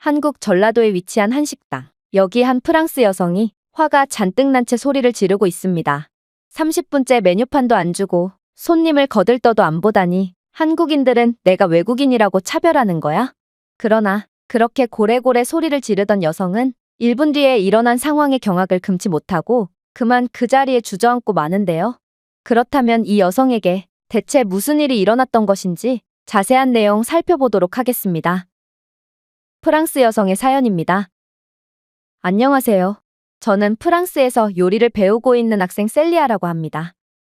한국 전라도에 위치한 한 식당. 여기 한 프랑스 여성이 화가 잔뜩 난 채 소리를 지르고 있습니다. 30분째 메뉴판도 안 주고 손님을 거들떠도 안 보다니 한국인들은 내가 외국인이라고 차별하는 거야? 그러나 그렇게 고래고래 소리를 지르던 여성은 1분 뒤에 일어난 상황의 경악을 금치 못하고 그만 그 자리에 주저앉고 마는데요. 그렇다면 이 여성에게 대체 무슨 일이 일어났던 것인지 자세한 내용 살펴보도록 하겠습니다. 프랑스 여성의 사연입니다. 안녕하세요. 저는 프랑스에서 요리를 배우고 있는 학생 셀리아라고 합니다.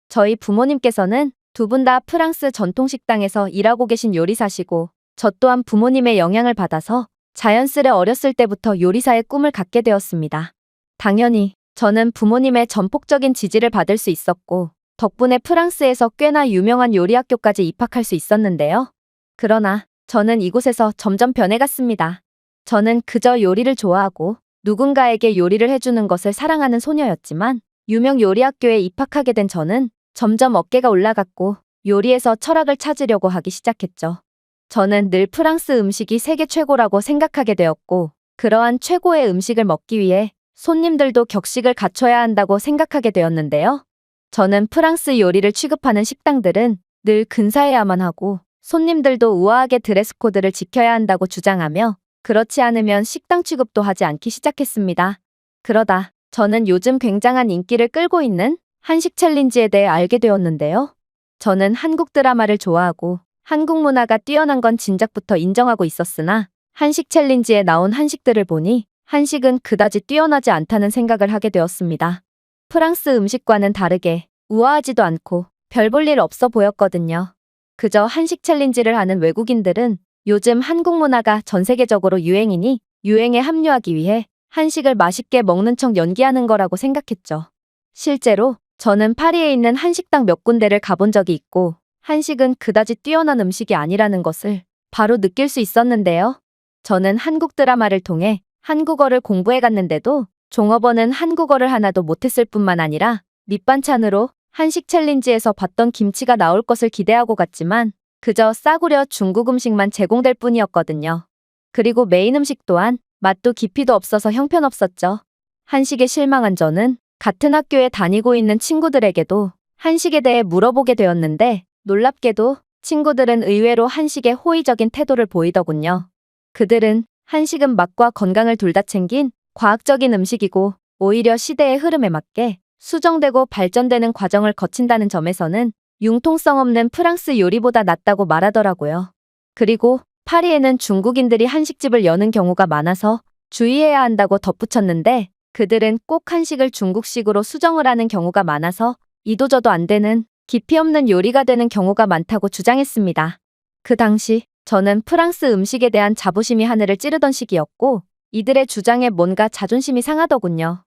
저희 부모님께서는 두 분 다 프랑스 전통 식당에서 일하고 계신 요리사시고 저 또한 부모님의 영향을 받아서 자연스레 어렸을 때부터 요리사의 꿈을 갖게 되었습니다. 당연히 저는 부모님의 전폭적인 지지를 받을 수 있었고 덕분에 프랑스에서 꽤나 유명한 요리 학교까지 입학할 수 있었는데요. 그러나 저는 이곳에서 점점 변해갔습니다. 저는 그저 요리를 좋아하고 누군가에게 요리를 해주는 것을 사랑하는 소녀였지만 유명 요리 학교에 입학하게 된 저는 점점 어깨가 올라갔고 요리에서 철학을 찾으려고 하기 시작했죠. 저는 늘 프랑스 음식이 세계 최고라고 생각하게 되었고 그러한 최고의 음식을 먹기 위해 손님들도 격식을 갖춰야 한다고 생각하게 되었는데요. 저는 프랑스 요리를 취급하는 식당들은 늘 근사해야만 하고 손님들도 우아하게 드레스 코드를 지켜야 한다고 주장하며 그렇지 않으면 식당 취급도 하지 않기 시작했습니다. 그러다 저는 요즘 굉장한 인기를 끌고 있는 한식 챌린지에 대해 알게 되었는데요. 저는 한국 드라마를 좋아하고 한국 문화가 뛰어난 건 진작부터 인정하고 있었으나 한식 챌린지에 나온 한식들을 보니 한식은 그다지 뛰어나지 않다는 생각을 하게 되었습니다. 프랑스 음식과는 다르게 우아하지도 않고 별 볼 일 없어 보였거든요. 그저 한식 챌린지를 하는 외국인들은 요즘 한국 문화가 전 세계적으로 유행이니 유행에 합류하기 위해 한식을 맛있게 먹는 척 연기하는 거라고 생각했죠. 실제로 저는 파리에 있는 한식당 몇 군데를 가본 적이 있고 한식은 그다지 뛰어난 음식이 아니라는 것을 바로 느낄 수 있었는데요. 저는 한국 드라마를 통해 한국어를 공부해 갔는데도 종업원은 한국어를 하나도 못했을 뿐만 아니라 밑반찬으로 한식 챌린지에서 봤던 김치가 나올 것을 기대하고 갔지만 그저 싸구려 중국 음식만 제공될 뿐이었거든요. 그리고 메인 음식 또한 맛도 깊이도 없어서 형편없었죠. 한식에 실망한 저는 같은 학교에 다니고 있는 친구들에게도 한식에 대해 물어보게 되었는데 놀랍게도 친구들은 의외로 한식에 호의적인 태도를 보이더군요. 그들은 한식은 맛과 건강을 둘 다 챙긴 과학적인 음식이고 오히려 시대의 흐름에 맞게 수정되고 발전되는 과정을 거친다는 점에서는 융통성 없는 프랑스 요리보다 낫다고 말하더라고요. 그리고 파리에는 중국인들이 한식집을 여는 경우가 많아서 주의해야 한다고 덧붙였는데 그들은 꼭 한식을 중국식으로 수정을 하는 경우가 많아서 이도저도 안 되는 깊이 없는 요리가 되는 경우가 많다고 주장했습니다. 그 당시 저는 프랑스 음식에 대한 자부심이 하늘을 찌르던 시기였고 이들의 주장에 뭔가 자존심이 상하더군요.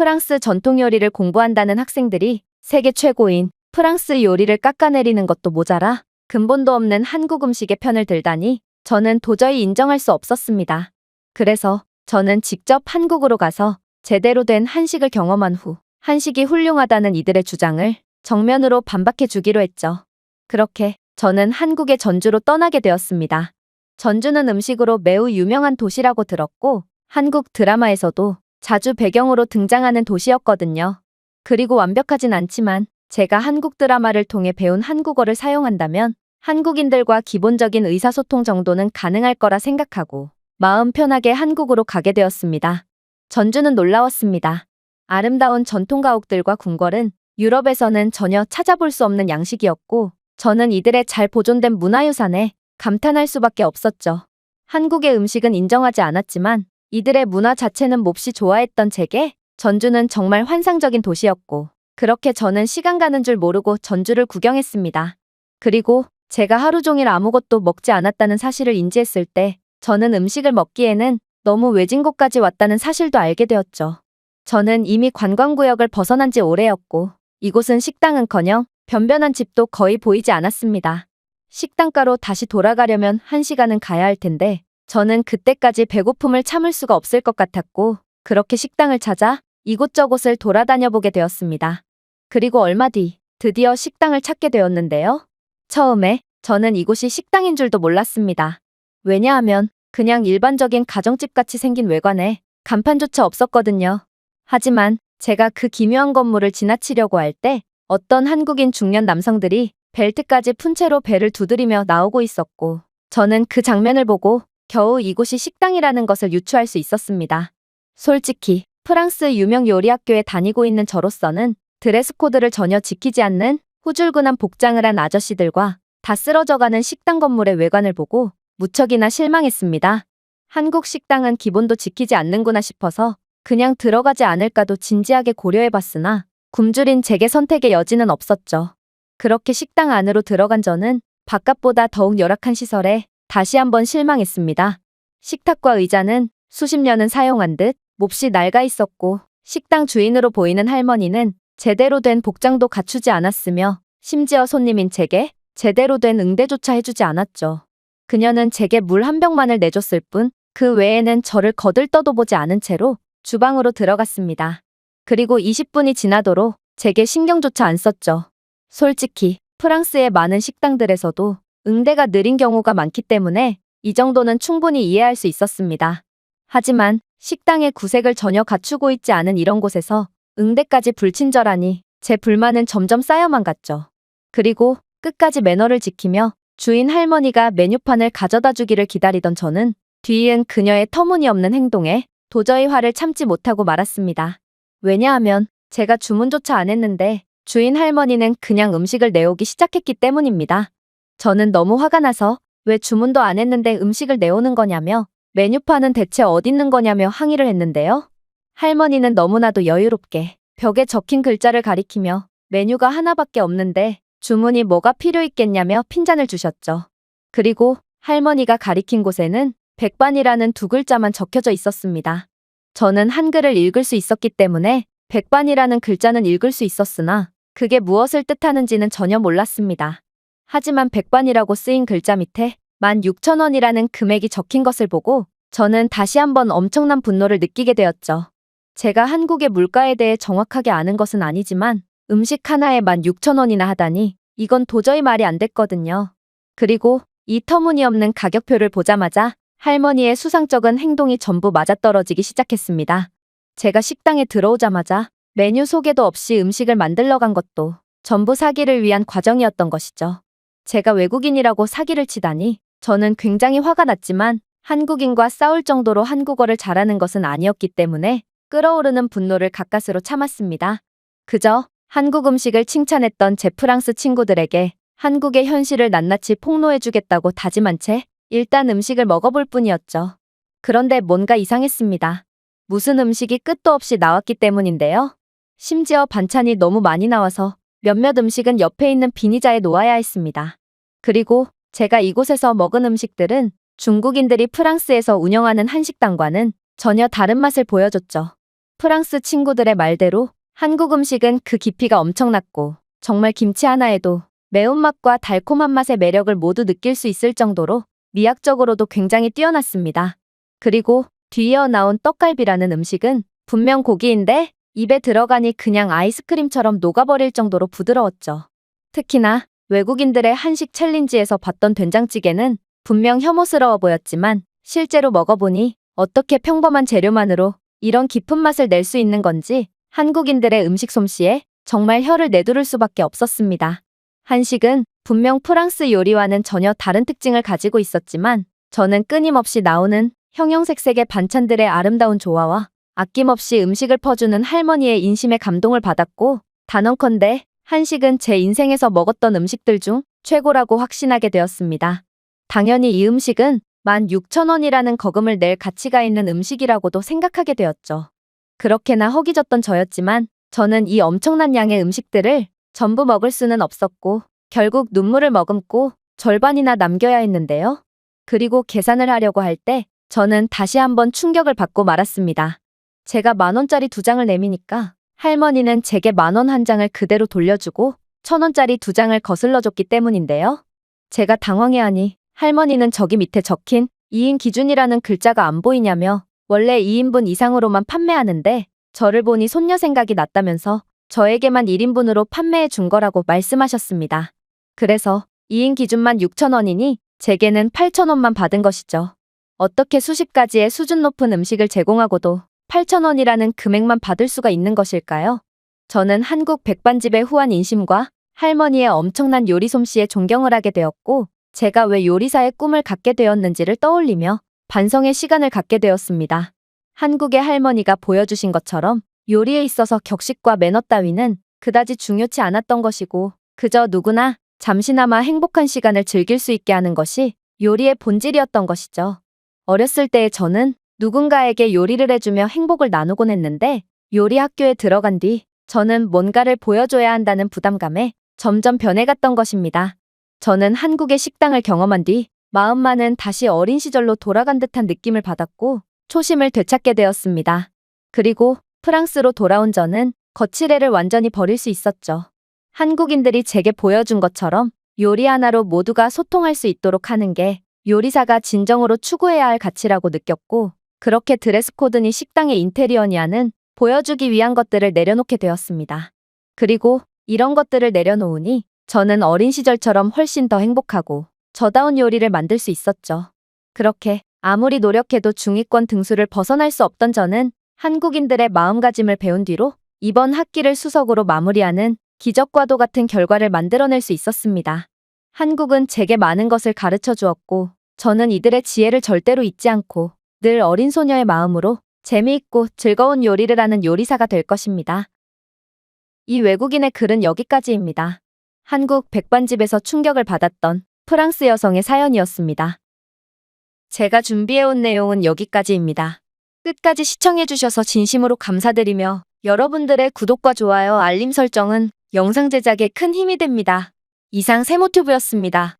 프랑스 전통 요리를 공부한다는 학생들이 세계 최고인 프랑스 요리를 깎아내리는 것도 모자라 근본도 없는 한국 음식의 편을 들다니 저는 도저히 인정할 수 없었습니다. 그래서 저는 직접 한국으로 가서 제대로 된 한식을 경험한 후 한식이 훌륭하다는 이들의 주장을 정면으로 반박해 주기로 했죠. 그렇게 저는 한국의 전주로 떠나게 되었습니다. 전주는 음식으로 매우 유명한 도시라고 들었고 한국 드라마에서도 자주 배경으로 등장하는 도시였거든요. 그리고 완벽하진 않지만 제가 한국 드라마를 통해 배운 한국어를 사용한다면 한국인들과 기본적인 의사소통 정도는 가능할 거라 생각하고 마음 편하게 한국으로 가게 되었습니다. 전주는 놀라웠습니다. 아름다운 전통 가옥들과 궁궐은 유럽에서는 전혀 찾아볼 수 없는 양식이었고 저는 이들의 잘 보존된 문화유산에 감탄할 수밖에 없었죠. 한국의 음식은 인정하지 않았지만 이들의 문화 자체는 몹시 좋아했던 제게 전주는 정말 환상적인 도시였고 그렇게 저는 시간 가는 줄 모르고 전주를 구경했습니다. 그리고 제가 하루 종일 아무것도 먹지 않았다는 사실을 인지했을 때 저는 음식을 먹기에는 너무 외진 곳까지 왔다는 사실도 알게 되었죠. 저는 이미 관광구역을 벗어난 지 오래였고 이곳은 식당은커녕 변변한 집도 거의 보이지 않았습니다. 식당가로 다시 돌아가려면 한 시간은 가야 할 텐데 저는 그때까지 배고픔을 참을 수가 없을 것 같았고 그렇게 식당을 찾아 이곳저곳을 돌아다녀 보게 되었습니다. 그리고 얼마 뒤 드디어 식당을 찾게 되었는데요. 처음에 저는 이곳이 식당인 줄도 몰랐습니다. 왜냐하면 그냥 일반적인 가정집 같이 생긴 외관에 간판조차 없었거든요. 하지만 제가 그 기묘한 건물을 지나치려고 할 때 어떤 한국인 중년 남성들이 벨트까지 푼 채로 배를 두드리며 나오고 있었고 저는 그 장면을 보고 겨우 이곳이 식당이라는 것을 유추할 수 있었습니다. 솔직히 프랑스 유명 요리학교에 다니고 있는 저로서는 드레스 코드를 전혀 지키지 않는 후줄근한 복장을 한 아저씨들과 다 쓰러져가는 식당 건물의 외관을 보고 무척이나 실망했습니다. 한국 식당은 기본도 지키지 않는구나 싶어서 그냥 들어가지 않을까도 진지하게 고려해봤으나 굶주린 제게 선택의 여지는 없었죠. 그렇게 식당 안으로 들어간 저는 바깥보다 더욱 열악한 시설에 다시 한번 실망했습니다. 식탁과 의자는 수십 년은 사용한 듯 몹시 낡아 있었고 식당 주인으로 보이는 할머니는 제대로 된 복장도 갖추지 않았으며 심지어 손님인 제게 제대로 된 응대조차 해주지 않았죠. 그녀는 제게 물 한 병만을 내줬을 뿐 그 외에는 저를 거들떠도 보지 않은 채로 주방으로 들어갔습니다. 그리고 20분이 지나도록 제게 신경조차 안 썼죠. 솔직히 프랑스의 많은 식당들에서도 응대가 느린 경우가 많기 때문에 이 정도는 충분히 이해할 수 있었습니다. 하지만 식당의 구색을 전혀 갖추고 있지 않은 이런 곳에서 응대까지 불친절하니 제 불만은 점점 쌓여만 갔죠. 그리고 끝까지 매너를 지키며 주인 할머니가 메뉴판을 가져다 주기를 기다리던 저는 뒤이은 그녀의 터무니없는 행동에 도저히 화를 참지 못하고 말았습니다. 왜냐하면 제가 주문조차 안 했는데 주인 할머니는 그냥 음식을 내오기 시작했기 때문입니다. 저는 너무 화가 나서 왜 주문도 안 했는데 음식을 내오는 거냐며 메뉴판은 대체 어딨는 거냐며 항의를 했는데요. 할머니는 너무나도 여유롭게 벽에 적힌 글자를 가리키며 메뉴가 하나밖에 없는데 주문이 뭐가 필요 있겠냐며 핀잔을 주셨죠. 그리고 할머니가 가리킨 곳에는 백반이라는 두 글자만 적혀져 있었습니다. 저는 한글을 읽을 수 있었기 때문에 백반이라는 글자는 읽을 수 있었으나 그게 무엇을 뜻하는지는 전혀 몰랐습니다. 하지만 백반이라고 쓰인 글자 밑에 16,000원이라는 금액이 적힌 것을 보고 저는 다시 한번 엄청난 분노를 느끼게 되었죠. 제가 한국의 물가에 대해 정확하게 아는 것은 아니지만 음식 하나에 16,000원이나 하다니 이건 도저히 말이 안 됐거든요. 그리고 이 터무니없는 가격표를 보자마자 할머니의 수상쩍은 행동이 전부 맞아떨어지기 시작했습니다. 제가 식당에 들어오자마자 메뉴 소개도 없이 음식을 만들러 간 것도 전부 사기를 위한 과정이었던 것이죠. 제가 외국인이라고 사기를 치다니 저는 굉장히 화가 났지만 한국인과 싸울 정도로 한국어를 잘하는 것은 아니었기 때문에 끓어오르는 분노를 가까스로 참았습니다. 그저 한국 음식을 칭찬했던 제 프랑스 친구들에게 한국의 현실을 낱낱이 폭로해주겠다고 다짐한 채 일단 음식을 먹어볼 뿐이었죠. 그런데 뭔가 이상했습니다. 무슨 음식이 끝도 없이 나왔기 때문인데요. 심지어 반찬이 너무 많이 나와서 몇몇 음식은 옆에 있는 비니자에 놓아야 했습니다. 그리고 제가 이곳에서 먹은 음식들은 중국인들이 프랑스에서 운영하는 한식당과는 전혀 다른 맛을 보여줬죠. 프랑스 친구들의 말대로 한국 음식은 그 깊이가 엄청났고 정말 김치 하나에도 매운맛과 달콤한 맛의 매력을 모두 느낄 수 있을 정도로 미학적으로도 굉장히 뛰어났습니다. 그리고 뒤이어 나온 떡갈비라는 음식은 분명 고기인데 입에 들어가니 그냥 아이스크림처럼 녹아버릴 정도로 부드러웠죠. 특히나 외국인들의 한식 챌린지에서 봤던 된장찌개는 분명 혐오스러워 보였지만 실제로 먹어보니 어떻게 평범한 재료만으로 이런 깊은 맛을 낼 수 있는 건지 한국인들의 음식 솜씨에 정말 혀를 내두를 수밖에 없었습니다. 한식은 분명 프랑스 요리와는 전혀 다른 특징을 가지고 있었지만 저는 끊임없이 나오는 형형색색의 반찬들의 아름다운 조화와 아낌없이 음식을 퍼주는 할머니의 인심에 감동을 받았고 단언컨대 한식은 제 인생에서 먹었던 음식들 중 최고라고 확신하게 되었습니다. 당연히 이 음식은 16,000원이라는 거금을 낼 가치가 있는 음식이라고도 생각하게 되었죠. 그렇게나 허기졌던 저였지만 저는 이 엄청난 양의 음식들을 전부 먹을 수는 없었고 결국 눈물을 머금고 절반이나 남겨야 했는데요. 그리고 계산을 하려고 할 때 저는 다시 한번 충격을 받고 말았습니다. 제가 만 원짜리 두 장을 내미니까 할머니는 제게 만 원 한 장을 그대로 돌려주고 천 원짜리 두 장을 거슬러 줬기 때문인데요. 제가 당황해하니 할머니는 저기 밑에 적힌 2인 기준이라는 글자가 안 보이냐며 원래 2인분 이상으로만 판매하는데 저를 보니 손녀 생각이 났다면서 저에게만 1인분으로 판매해 준 거라고 말씀하셨습니다. 그래서 2인 기준만 6,000원이니 제게는 8,000원만 받은 것이죠. 어떻게 수십 가지의 수준 높은 음식을 제공하고도 8,000원이라는 금액만 받을 수가 있는 것일까요? 저는 한국 백반집의 후한 인심과 할머니의 엄청난 요리 솜씨에 존경을 하게 되었고, 제가 왜 요리사의 꿈을 갖게 되었는지를 떠올리며 반성의 시간을 갖게 되었습니다. 한국의 할머니가 보여주신 것처럼 요리에 있어서 격식과 매너 따위는 그다지 중요치 않았던 것이고, 그저 누구나 잠시나마 행복한 시간을 즐길 수 있게 하는 것이 요리의 본질이었던 것이죠. 어렸을 때의 저는 누군가에게 요리를 해주며 행복을 나누곤 했는데 요리 학교에 들어간 뒤 저는 뭔가를 보여줘야 한다는 부담감에 점점 변해갔던 것입니다. 저는 한국의 식당을 경험한 뒤 마음만은 다시 어린 시절로 돌아간 듯한 느낌을 받았고 초심을 되찾게 되었습니다. 그리고 프랑스로 돌아온 저는 거칠애를 완전히 버릴 수 있었죠. 한국인들이 제게 보여준 것처럼 요리 하나로 모두가 소통할 수 있도록 하는 게 요리사가 진정으로 추구해야 할 가치라고 느꼈고, 그렇게 드레스 코드니 식당의 인테리어니아는 보여주기 위한 것들을 내려놓게 되었습니다. 그리고 이런 것들을 내려놓으니 저는 어린 시절처럼 훨씬 더 행복하고 저다운 요리를 만들 수 있었죠. 그렇게 아무리 노력해도 중위권 등수를 벗어날 수 없던 저는 한국인들의 마음가짐을 배운 뒤로 이번 학기를 수석으로 마무리하는 기적과도 같은 결과를 만들어낼 수 있었습니다. 한국은 제게 많은 것을 가르쳐 주었고, 저는 이들의 지혜를 절대로 잊지 않고 늘 어린 소녀의 마음으로 재미있고 즐거운 요리를 하는 요리사가 될 것입니다. 이 외국인의 글은 여기까지입니다. 한국 백반집에서 충격을 받았던 프랑스 여성의 사연이었습니다. 제가 준비해온 내용은 여기까지입니다. 끝까지 시청해주셔서 진심으로 감사드리며 여러분들의 구독과 좋아요, 알림 설정은 영상 제작에 큰 힘이 됩니다. 이상 세모튜브였습니다.